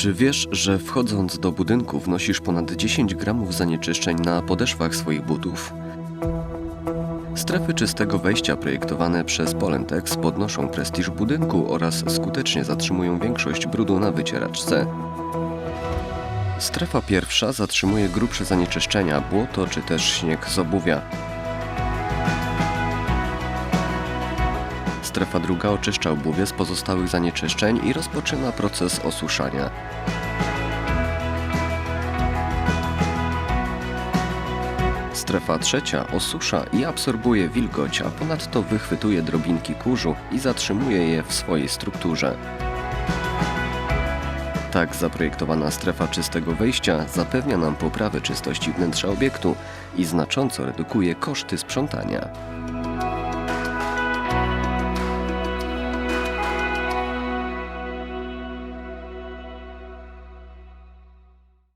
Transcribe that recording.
Czy wiesz, że wchodząc do budynku wnosisz ponad 10 gramów zanieczyszczeń na podeszwach swoich butów? Strefy czystego wejścia projektowane przez Polentex podnoszą prestiż budynku oraz skutecznie zatrzymują większość brudu na wycieraczce. Strefa pierwsza zatrzymuje grubsze zanieczyszczenia, błoto czy też śnieg z obuwia. Strefa druga oczyszcza obuwie z pozostałych zanieczyszczeń i rozpoczyna proces osuszania. Strefa trzecia osusza i absorbuje wilgoć, a ponadto wychwytuje drobinki kurzu i zatrzymuje je w swojej strukturze. Tak zaprojektowana strefa czystego wejścia zapewnia nam poprawę czystości wnętrza obiektu i znacząco redukuje koszty sprzątania.